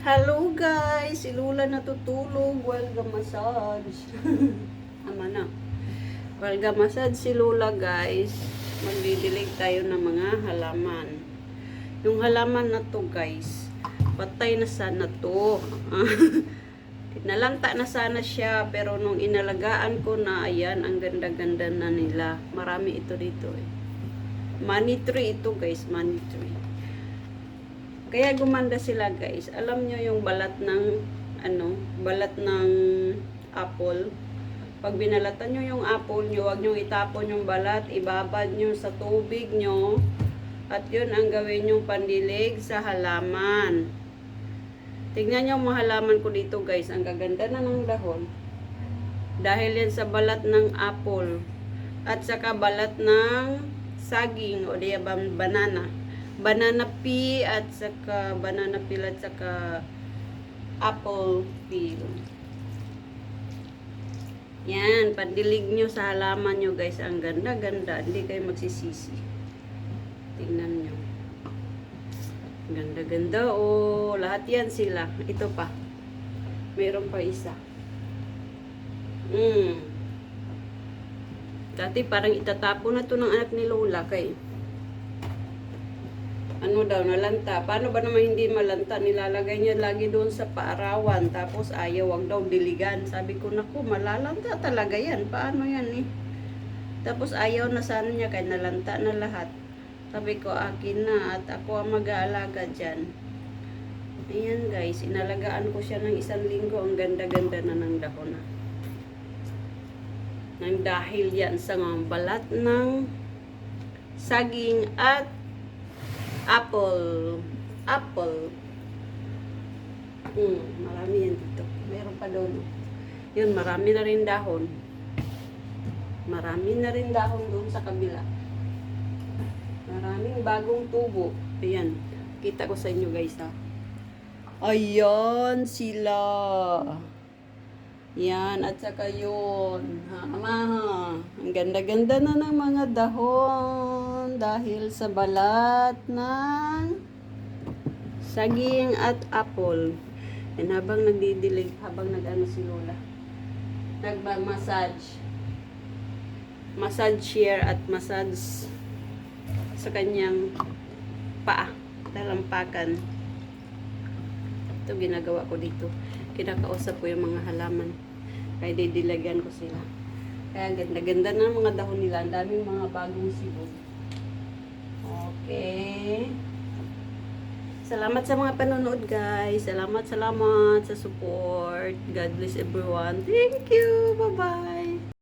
Hello guys! Si natutulog while massage. Ama na. While massage si Lula guys, magdidilig tayo ng mga halaman. Yung halaman na to guys, patay na sana to. Nalanta na sana siya, pero nung inalagaan ko na, ayan, ang ganda-ganda na nila. Marami ito dito eh. Money tree ito guys, money tree. Kaya gumanda sila guys. Alam nyo yung balat ng ano, balat ng apple. Pag binalatan nyo yung apple nyo, huwag nyo itapon yung balat, ibabad nyo sa tubig nyo. At yun ang gawin yung pandilig sa halaman. Tingnan nyo mga halaman ko dito guys. Ang gaganda na ng dahon. Dahil yan sa balat ng apple. At saka balat ng saging o di ba banana banana pea at saka banana peel at saka apple peel. Yan, pandilig nyo sa halaman nyo guys. Ang ganda-ganda. Hindi kayo magsisisi. Tingnan nyo. Ganda-ganda. Oh, lahat yan sila. Ito pa. Mayroon pa isa. Mm. Dati parang itatapo na to ng anak ni Lola kay ano daw, nalanta. Paano ba naman hindi malanta? Nilalagay niya lagi doon sa paarawan. Tapos ayaw, wag daw diligan. Sabi ko, naku, malalanta talaga yan. Paano yan eh? Tapos ayaw na sana niya, kaya nalanta na lahat. Sabi ko, akin na at ako ang mag-aalaga dyan. Ayan guys, inalagaan ko siya ng isang linggo. Ang ganda-ganda na ng dahon na. Nang dahil yan sa balat ng saging at apple. Apple. Hmm, marami yan dito. Meron pa doon. Yun, marami na rin dahon. Marami na rin dahon doon sa kabila. Maraming bagong tubo. Ayan. Kita ko sa inyo guys ha. Ayan sila. Yan, at saka yun. Ha, ama. Ang ganda-ganda na ng mga dahon dahil sa balat ng saging at apple. And habang nagdidilig, habang nag-ano si Lola, nagba-massage. Massage here at massage sa kanyang paa, talampakan. Ito ginagawa ko dito kinakausap ko yung mga halaman. Kaya didilagan ko sila. Kaya ganda-ganda na mga dahon nila. Ang daming mga bagong sibog. Okay. Salamat sa mga panonood guys. Salamat, salamat sa support. God bless everyone. Thank you. Bye-bye.